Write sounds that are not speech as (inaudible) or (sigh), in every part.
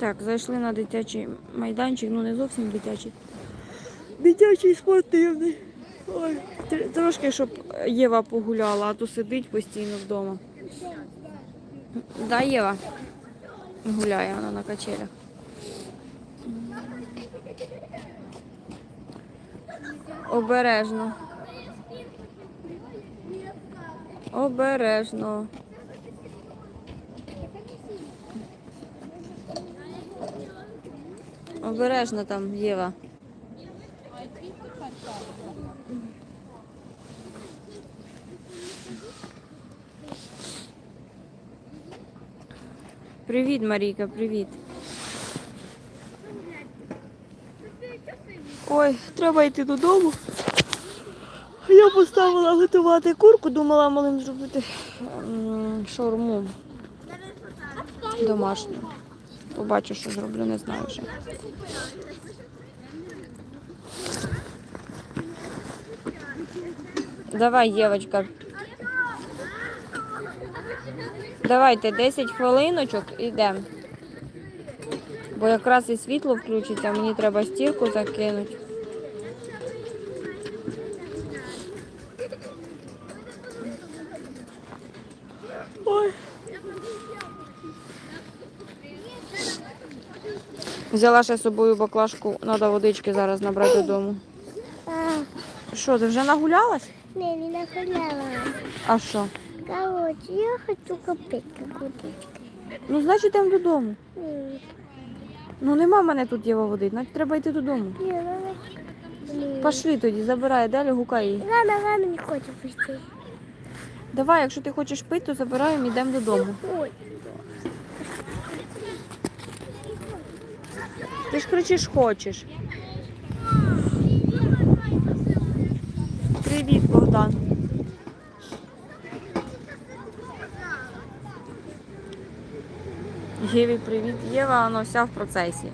Так, зайшли на дитячий майданчик, ну не зовсім дитячий. Дитячий спортивний. Ой, трошки, щоб Єва погуляла, а то сидить постійно вдома. Да, Єва? Гуляє вона на качелях. Обережно. Обережно. Обережно там, Єва. Привіт, Марійка, привіт. Ой, треба йти додому. Я поставила готувати курку, думала малим зробити шаурму домашню. Побачу, що зроблю, не знаю вже. Давай, Євочка. Давайте 10 хвилиночок ідемо. Бо якраз і світло включиться, мені треба стірку закинути. Ой. Взяла ще з собою баклажку, треба водички зараз набрати додому. Що, ти вже нагулялась? не, не нахуяла. А що? Короче, я хочу купить какую-то. Ну, значить, йдемо додому. М, Ну, нема мене тут Єва води, значить треба йти додому. Не, рано. М, Пошли тоді, забирай далі, гукай її. Рано, рано не хочу пустить. Давай, якщо ти хочеш пити, то забираємо, йдемо додому. Ой, Ти ж кричиш хочеш. Привіт, Богдан. Єві, привіт. Єва, вона вся в процесі.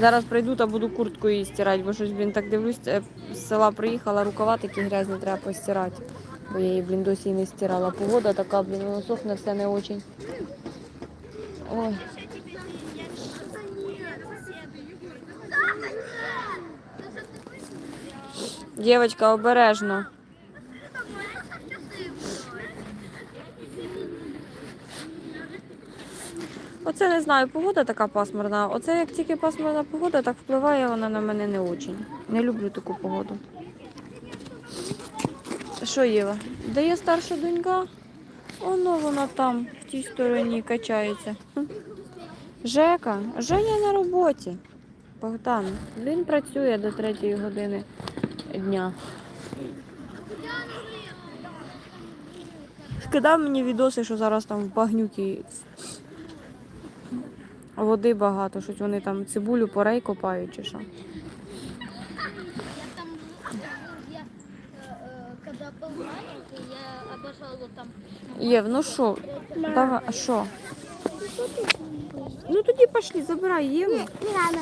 Зараз прийду та буду куртку її стирати, бо щось, блін, так дивлюсь, е, з села приїхала, рукава такі грязні треба постирати. Бо я її, блін, досі не стирала. Погода така, блін, воно сохне все не очень. Ой. Дівчатка, обережно. Оце не знаю, погода така пасмурна. Оце як тільки пасмурна погода, так впливає вона на мене не очень. Не люблю таку погоду. Що Єва? Де є старша донька? Оно вона там, в тій стороні, качається. Жека, Женя на роботі. Богдан, він працює до третьої години дня. Скидав мені відоси, що зараз там в багнюки води багато, щось вони там цибулю порей копають чи що. Єв, ну що? Давай, а що? Ну тоді пішли, забирай Єву. не, не рано.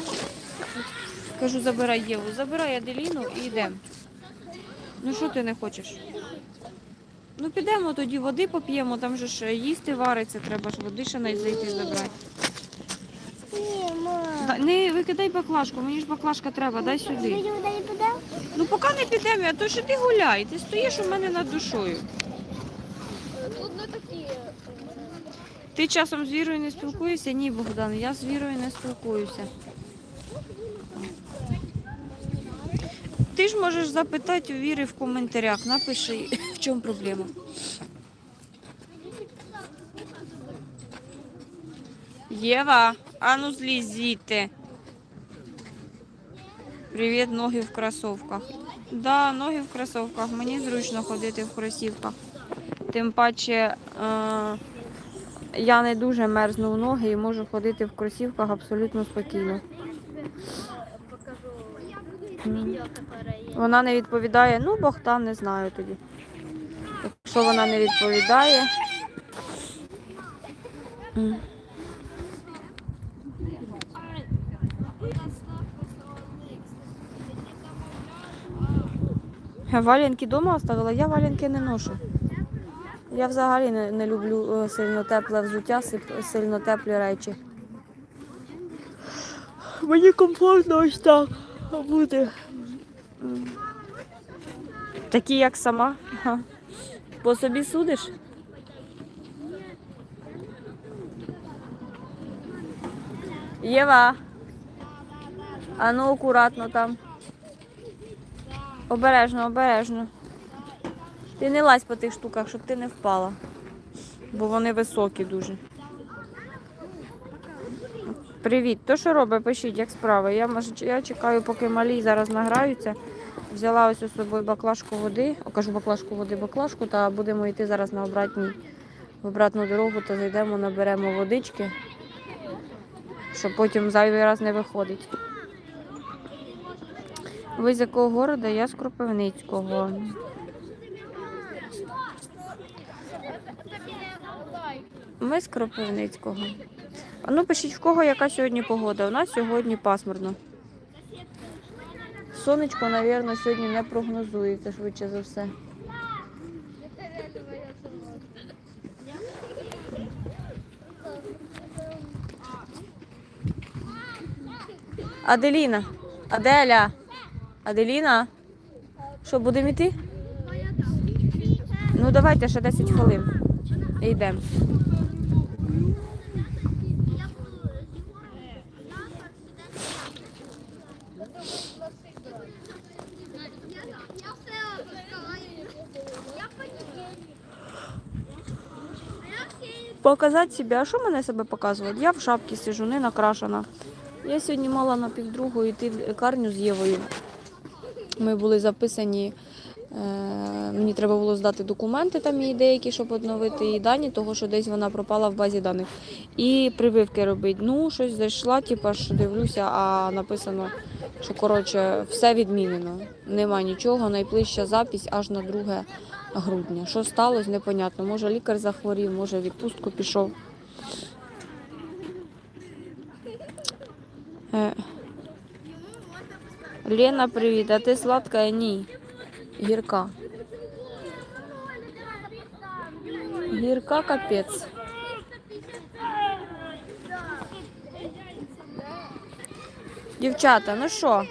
Кажу, забирай Єву, забирай Аделіну і йдемо. Ну що ти не хочеш? Ну підемо тоді води поп'ємо, там же ж їсти вариться, треба ж води ще навіть зайти забрати. Не, мам. Да, Не викидай баклажку, мені ж баклажка треба, дай сюди. Ну поки не підемо, а то що ти гуляй, ти стоїш у мене над душою. Тут не такие. Ти часом з Вірою не спілкуєшся? Ні, Богдан, я з Вірою не спілкуюся. Ти ж можеш запитати у Віри в коментарях, напиши, в чому проблема. Єва, а ну злізь звідти. Привіт, ноги в кросовках. Да, ноги в кросовках. Мені зручно ходити в кросівках. Тим паче е, я не дуже мерзну в ноги і можу ходити в кросівках абсолютно спокійно. Вона не відповідає, ну Богдан не знаю тоді. Якщо вона не відповідає. Валянки вдома оставила, я валянки не ношу. Я взагалі не, не люблю е, сильно тепле взуття, сильно теплі речі. Мені комфортно ось так М. Такі, як сама. По собі судиш? Єва. А ну акуратно там. Обережно, обережно. Ти не лазь по тих штуках, щоб ти не впала. Бо вони високі дуже. Привіт. То що робить? Пишіть, як справи. Я, може, я чекаю, поки малі зараз награються. Взяла ось із собою баклажку води, О, кажу баклажку води, баклажку, та будемо йти зараз на обратній, в обратну дорогу, то зайдемо, наберемо водички, щоб потім зайвий раз не виходить. Ви з якого города? Я з Кропивницького. Ми з Кропивницького. А ну пишіть, в кого яка сьогодні погода. У нас сьогодні пасмурно. Сонечко, мабуть, сьогодні не прогнозується швидше за все. Аделіна. Аделя. Аделіна. Що, будемо йти? Ну давайте ще 10 хвилин. І йдемо. Показати себе. А що мене себе показувати? Я в шапці сижу, не накрашена. Я сьогодні мала на півдругу йти в лікарню з Євою. Ми були записані. е, Мені треба було здати документи там її деякі, щоб обновити її дані, того що десь вона пропала в базі даних. І прививки робить. Ну, щось зайшла, типу, ж дивлюся, а написано, що коротше все відмінено. Нема нічого. Найближча запись аж на 2 грудня. Що сталося, непонятно. Може лікар захворів, може відпустку пішов. Е. Лена, привіт. А ти сладка? Ні. Гірка. Гірка капець. Дівчата, ну що?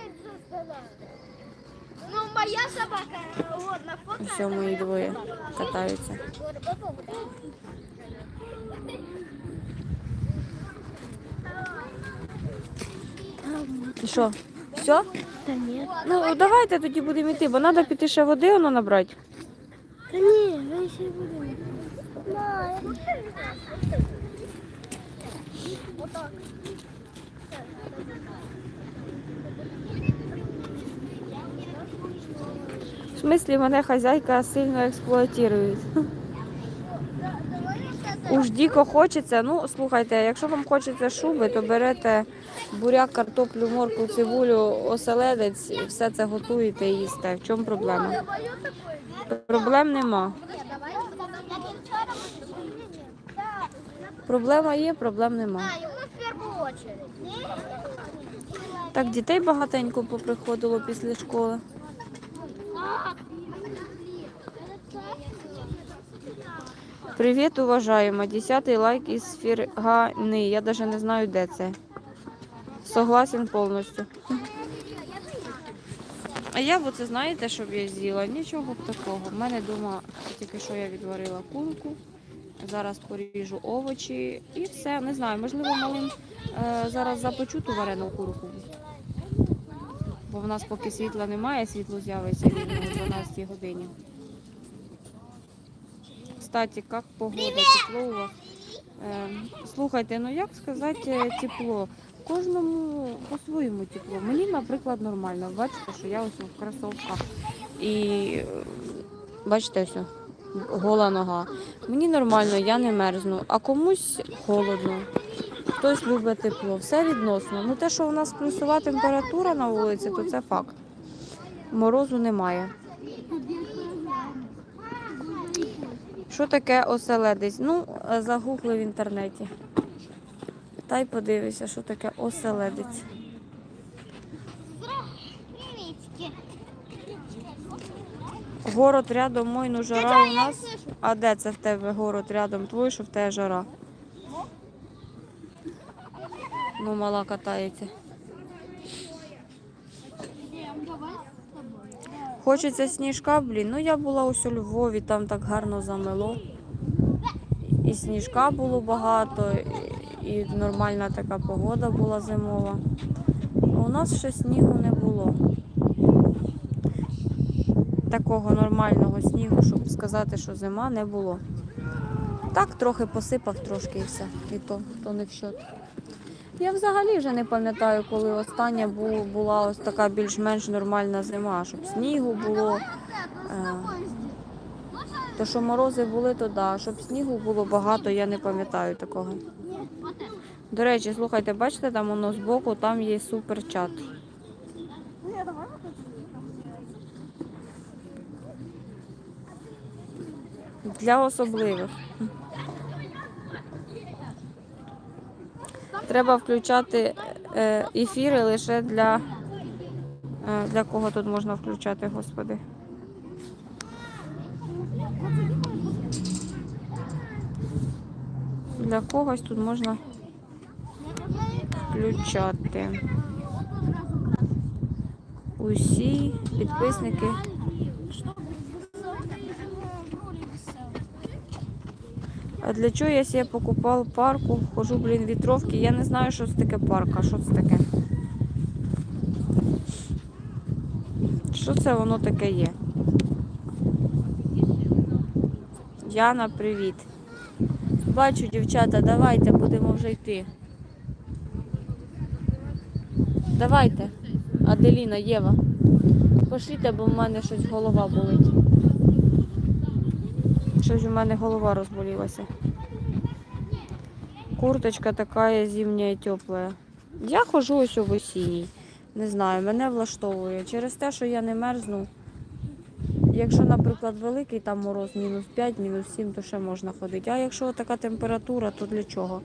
Все, мої двоє катаються. І що? Все? Та ні. Ну давайте тоді будемо йти, бо треба піти ще води воно набрати. Та ні, ми ще будемо. Отак. Смислі мене хазяйка сильно експлуатує. Уж дико хочеться. Ну, слухайте, якщо вам хочеться шуби, то берете буряк, картоплю, морку, цибулю, оселедець все це готуєте і їсте. В чому проблема? Проблем нема. Проблема є, проблем нема. Так, дітей багатенько поприходило після школи. Привіт, уважаємо. Десятий лайк із Фіргани. Я навіть не знаю, де це. Согласен повністю. А я оце знаєте, що б я з'їла? Нічого б такого. У мене вдома тільки що я відварила курку. Зараз поріжу овочі і все. Не знаю, можливо, малим е, зараз запечу ту варену курку. Бо в нас поки світла немає, світло з'явиться о 12 годині. Кстати, як погода, тепло у вас? Е, слухайте, ну як сказати е, тепло? Кожному по-своєму тепло. Мені, наприклад, нормально. Бачите, що я ось в кросовках. І е, бачите, все, гола нога. Мені нормально, я не мерзну, а комусь холодно. Хтось любить тепло, все відносно. Ну те, що у нас плюсова температура на вулиці, то це факт. Морозу немає. Що таке оселедець? Ну, загугли в інтернеті. Та й подивися, що таке оселедець. Город рядом, мой, ну жара у нас. А де це в тебе город рядом твій, що в тебе жара? Ну, мала катається. Хочеться сніжка, блін. Ну я була ось у Львові, там так гарно замело. І сніжка було багато, і нормальна така погода була зимова. А у нас ще снігу не було. Такого нормального снігу, щоб сказати, що зима не було. Так трохи посипав трошки і все. І то, то не в счет. Я взагалі вже не пам'ятаю, коли остання бу- була ось така більш-менш нормальна зима, щоб снігу було. Е, то, що морози були, то да. Щоб снігу було багато, я не пам'ятаю такого. До речі, слухайте, бачите, там воно збоку, там є суперчат. Для особливих. Треба включати е, ефіри лише для. е, Для кого тут можна включати, господи? Для когось тут можна включати. Усі підписники. А для чого я себе покупав парку? Хожу, блін, вітровки. Я не знаю, що це таке парк, а що це таке. Що це воно таке є? Яна, привіт. Бачу, дівчата, давайте будемо вже йти. Давайте. Аделіна, Єва. Пошліте, бо в мене щось голова болить. Щось у мене голова розболілася. Курточка така зимня і тепла. Я ходжу ось у осінній. Не знаю, мене влаштовує. Через те, що я не мерзну. Якщо, наприклад, великий там мороз мінус 5, мінус 7, то ще можна ходити. А якщо така температура, то для чого?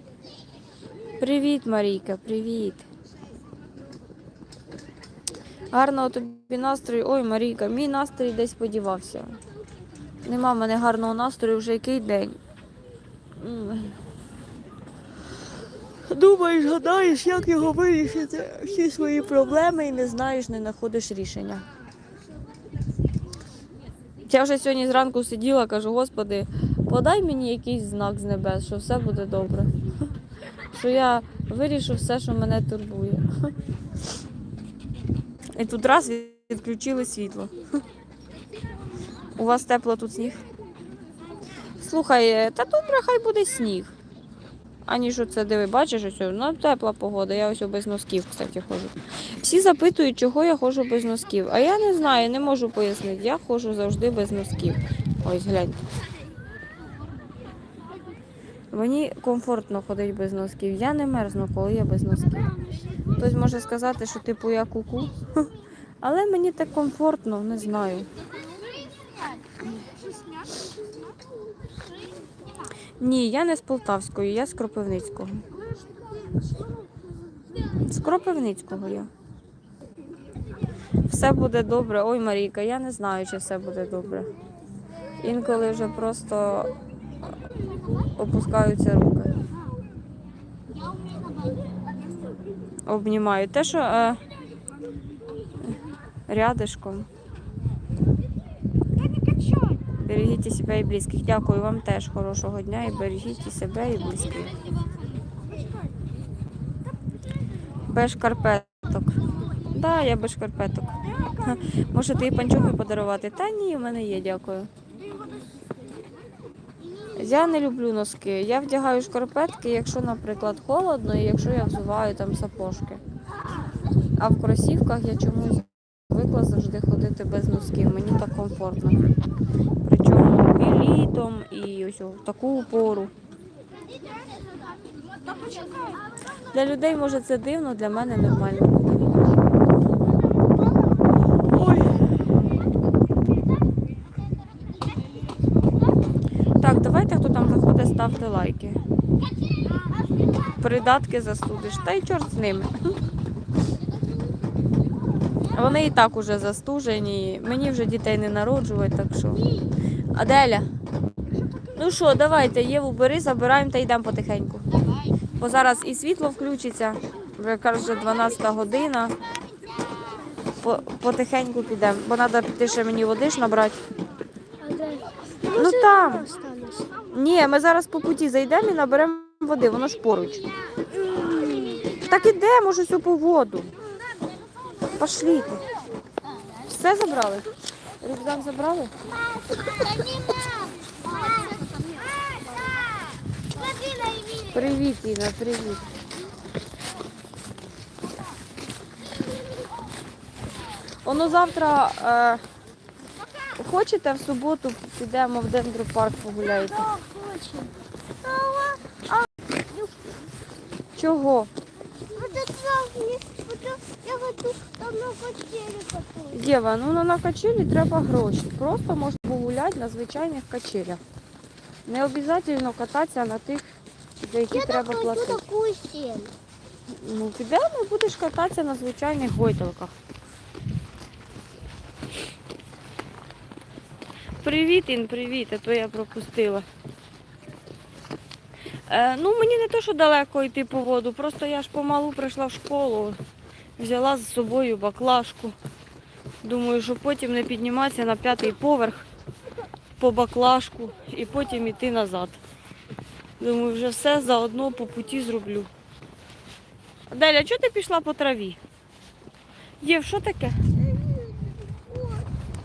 Привіт, Марійка, привіт. Гарного тобі настрою. Ой, Марійка, мій настрій десь подівався. Нема в мене гарного настрою вже який день. Думаєш, гадаєш, як його вирішити, всі свої проблеми і не знаєш, не знаходиш рішення. Я вже сьогодні зранку сиділа, кажу, Господи, подай мені якийсь знак з небес, що все буде добре. Що я вирішу все, що мене турбує. І тут раз відключили світло. У вас тепло тут сніг? Слухай, та добре, хай буде сніг. Ані що це диви, бачиш, ось ну, тепла погода, я ось без носків, кстати, ходжу. Всі запитують, чого я ходжу без носків. А я не знаю, не можу пояснити. Я ходжу завжди без носків. Ось гляньте. Мені комфортно ходити без носків. Я не мерзну, коли я без носків. Хтось може сказати, що типу я куку. (laughs) Але мені так комфортно, не знаю. Ні, я не з Полтавської, я з Кропивницького. З Кропивницького я. Все буде добре. Ой, Марійка, я не знаю, чи все буде добре. Інколи вже просто опускаються руки. Обнімаю. Те, що е, рядишком. Берегіть себе і близьких. Дякую вам теж хорошого дня і берегіть себе і близьких. Без шкарпеток. Да, я без шкарпеток. (laughs) Може, ти і панчохи подарувати? Та ні, в мене є, дякую. Я не люблю носки. Я вдягаю шкарпетки, якщо, наприклад, холодно, і якщо я взуваю там сапожки. А в кросівках я чомусь звикла завжди ходити без носків. Мені так комфортно. Літом, і ось у таку пору. Для людей може це дивно, для мене нормально. Ой. Так, давайте, хто там заходить, ставте лайки. Придатки застудиш. Та й чорт з ними. Вони і так уже застужені. Мені вже дітей не народжують, так що. Аделя, Ну що, давайте, Єву бери, забираємо та йдемо потихеньку. Бо зараз і світло включиться, вже каже 12 година. По- Потихеньку підемо, бо треба піти ще мені води ж набрати. Ну там. Ні, ми зараз по путі зайдемо і наберемо води, воно ж поруч. Так ідемо ж усю по воду. Пошліть. Все забрали? Рюкзак забрали? Привіт, Інна, привіт. Воно завтра е, хочете в суботу підемо в дендропарк погуляєте. Чого? Вот это мне, вот это- я хочу там на качели катаюсь. Єва, ну на качелі треба гроші. Просто можна погуляти на звичайних качелях. Не обов'язково кататися на тих, за які Я треба так платити. такую стену. Ну, підемо і будеш кататися на звичайних гойдалках. Привіт, Ін, привіт, а то я пропустила. Е, ну, мені не то, що далеко йти по воду, просто я ж помалу прийшла в школу, взяла з собою баклажку. Думаю, що потім не підніматися на п'ятий поверх по баклажку і потім йти назад. Думаю, вже все заодно по путі зроблю. Деля, чого ти пішла по траві? Єв, що таке?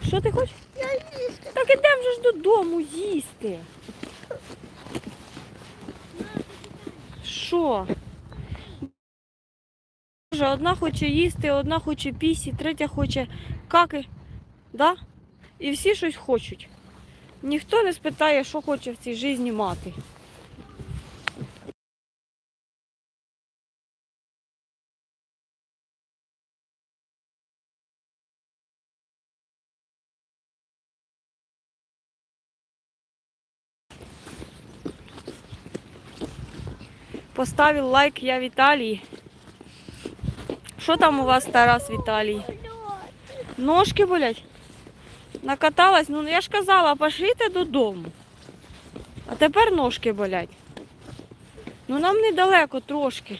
Що ти хочеш? Так ідемо вже ж додому їсти. Що? Боже, одна хоче їсти, одна хоче пісі, третя хоче каки. Да? І всі щось хочуть. Ніхто не спитає, що хоче в цій житті мати. Поставив лайк я Віталій. Що там у вас, Тарас Віталій? Ножки болять? Накаталась? Ну я ж казала, пошліте додому. А тепер ножки болять. Ну нам недалеко трошки.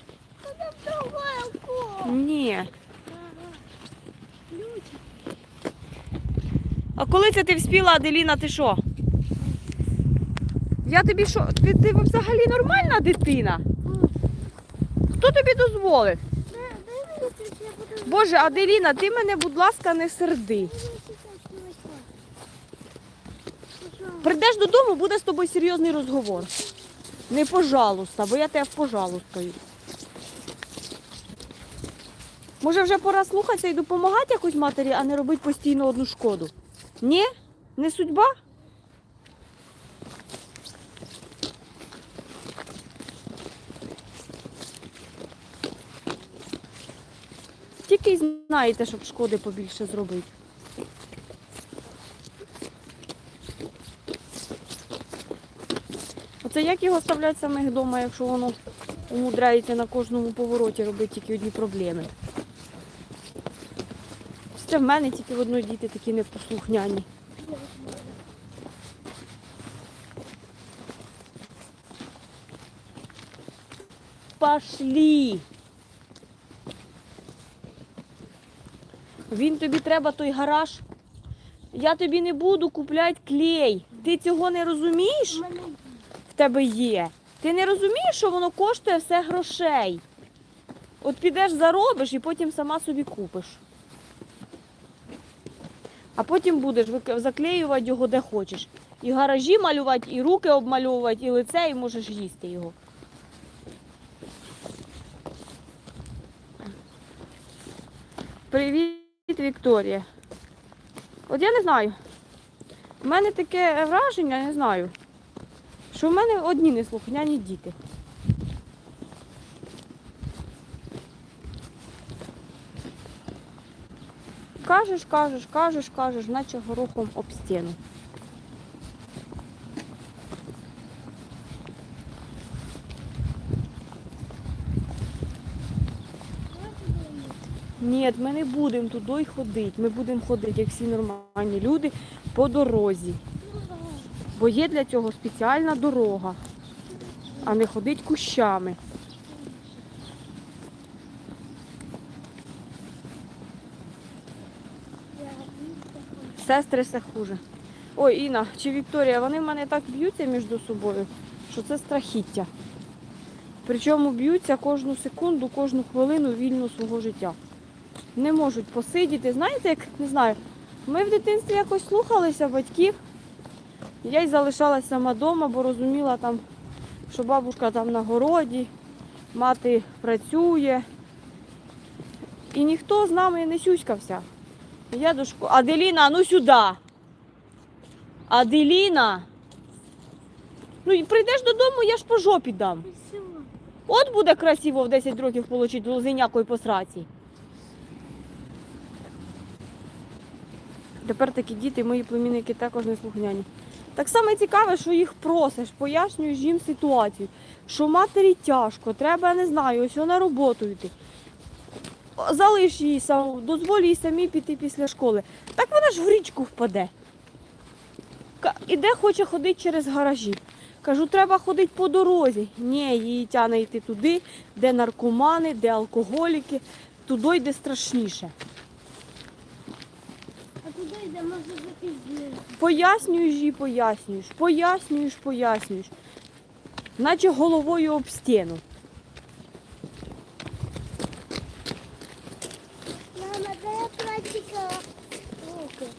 Ні. А коли це ти вспіла, Аделіна, ти що? Я тобі що? Ти, ти взагалі нормальна дитина? Хто тобі дозволив? Боже, Аделіна, ти мене, будь ласка, не серди. Прийдеш додому, буде з тобою серйозний розговор. Не пожалуйста, бо я тебе пожалуйстаю. Може вже пора слухатися і допомагати якось матері, а не робити постійно одну шкоду. Ні? Не судьба? Тільки знаєте, щоб шкоди побільше зробити. Оце як його ставлять самих вдома, якщо воно умудряється на кожному повороті робити тільки одні проблеми. Це в мене тільки в одної діти такі непослухняні. Пошлі! Він тобі треба той гараж. Я тобі не буду купляти клей. Ти цього не розумієш? В тебе є. Ти не розумієш, що воно коштує все грошей. От підеш заробиш і потім сама собі купиш. А потім будеш заклеювати його де хочеш. І гаражі малювати, і руки обмальовувати, і лице, і можеш їсти його. Привіт, Вікторія. От я не знаю. У мене таке враження, не знаю, що в мене одні неслухняні діти. Кажеш, кажеш, кажеш, кажеш, наче горохом об стіну. Ні, ми не будемо туди ходити. Ми будемо ходити, як всі нормальні люди, по дорозі. Бо є для цього спеціальна дорога, а не ходить кущами. Сестри все хуже. Ой, Інна чи Вікторія, вони в мене так б'ються між собою, що це страхіття. Причому б'ються кожну секунду, кожну хвилину вільно свого життя. Не можуть посидіти. Знаєте, як не знаю, ми в дитинстві якось слухалися батьків. Я й залишалась сама вдома, бо розуміла там, що бабушка там на городі, мати працює. І ніхто з нами не сюськався. Я до школи. Аделіна, ну сюди. Аделіна. Ну і прийдеш додому, я ж по жопі дам. От буде красиво в 10 років отримати лозинякою по сраці. Тепер такі діти, мої племінники також не слухняні. Так само цікаве, що їх просиш, пояснюєш їм ситуацію, що матері тяжко, треба, я не знаю, ось на роботу йти. Залиш її саму, дозволь їй самі піти після школи. Так вона ж в річку впаде. Іде, хоче ходити через гаражі. Кажу, треба ходити по дорозі. Ні, її тяне йти туди, де наркомани, де алкоголіки, туди йде страшніше. А куди йде, може запізнити? Пояснюєш їй, пояснюєш, пояснюєш, пояснюєш. Наче головою об стіну. Мама, дай я платика руки.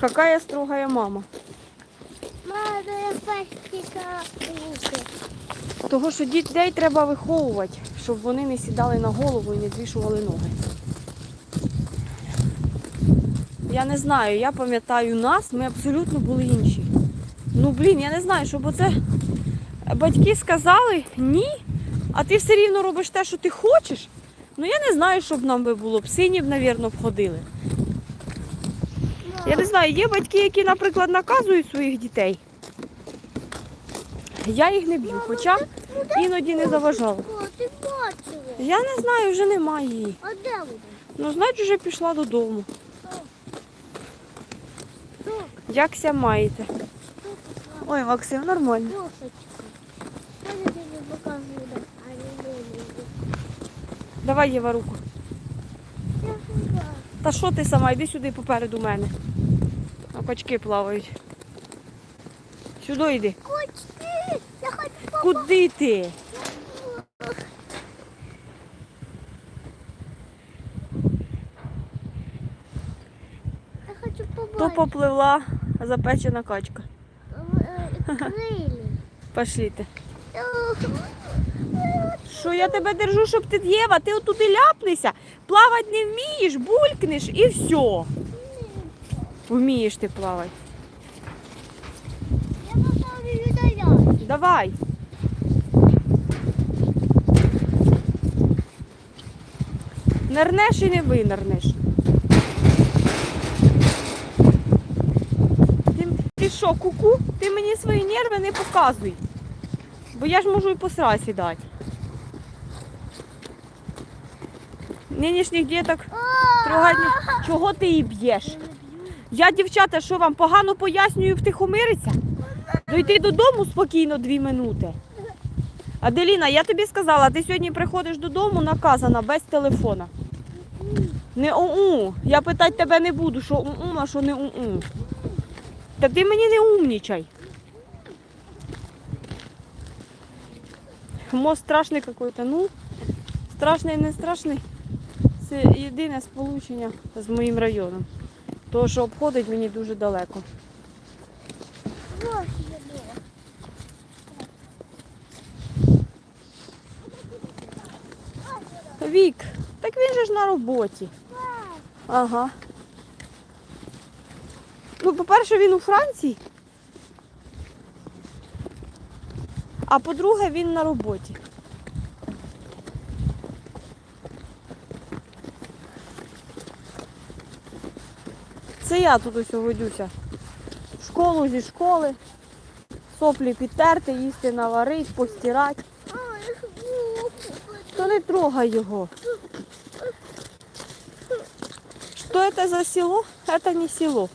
Какая строгая мама. Мама, дай я платика руки. Того, що дітей треба виховувати, щоб вони не сідали на голову і не звішували ноги. Я не знаю, я пам'ятаю нас, ми абсолютно були інші. Ну блін, я не знаю, щоб оце батьки сказали ні, а ти все рівно робиш те, що ти хочеш. Ну я не знаю, що б нам би було б. Синів, мабуть, б ходили. Я не знаю, є батьки, які, наприклад, наказують своїх дітей. Я їх не б'ю, хоча іноді не заважала. Я не знаю, вже немає її. А де вона? Ну, значить, вже пішла додому. Якся маєте? Ой, Максим, нормально. Давай, Єва, руку. Та що ти сама? Йди сюди попереду мене. А качки плавають. Сюди йди. Кочки! Я хочу попа- Куди ти? Я хочу То побачити. попливла запечена качка. Крилі. Пошліте. Що я тебе держу, щоб ти Єва, ти отуди ляпнешся, плавати не вмієш, булькнеш і все. Вмієш ти плавати. Я поставлю віддаляю. Давай. Нернеш і не винернеш. Ти, ти що, куку? Ти мені свої нерви не показуй. Бо я ж можу і по срасі дати. Нинішніх діток трогать Чого ти її б'єш? Я, дівчата, що вам погано пояснюю втихомириться? Дойти додому спокійно дві минути. Аделіна, я тобі сказала, ти сьогодні приходиш додому наказана без телефона. Не у-у. Я питати тебе не буду, що у-у, а що не у-у. Та ти мені не умнічай. Мост страшний какой-то. Ну, страшний, не страшний. Це єдине сполучення з моїм районом. Тому що обходить мені дуже далеко. Вік, так він же ж на роботі. Ага. Ну, по-перше, він у Франції. А по-друге, він на роботі. Це я тут ось водюся. В школу зі школи. Соплі підтерти, їсти наварить, постирати. То не трогай його. Что это за село? Это не село.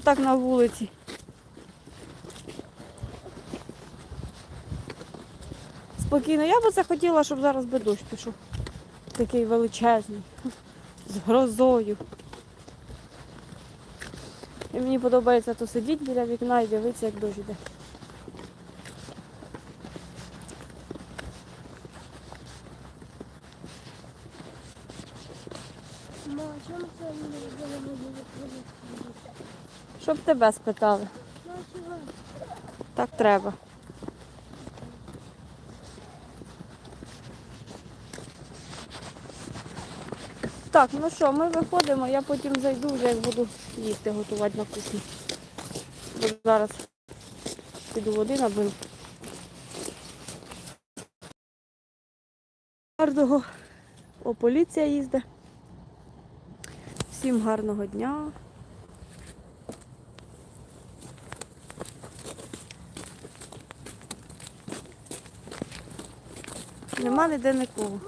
Так на вулиці. Спокійно. Я би це хотіла, щоб зараз би дощ пішов. Такий величезний. З грозою. І мені подобається то сидіти біля вікна і дивитися, як дощ йде. Ма, чому це не говорили? Щоб тебе спитали. Так треба. Так, ну що, ми виходимо, я потім зайду, вже як буду їсти готувати на кухні. Бо зараз піду води наберу. Гарного. О, поліція їздить. Всім гарного дня. Нема ніде нікого.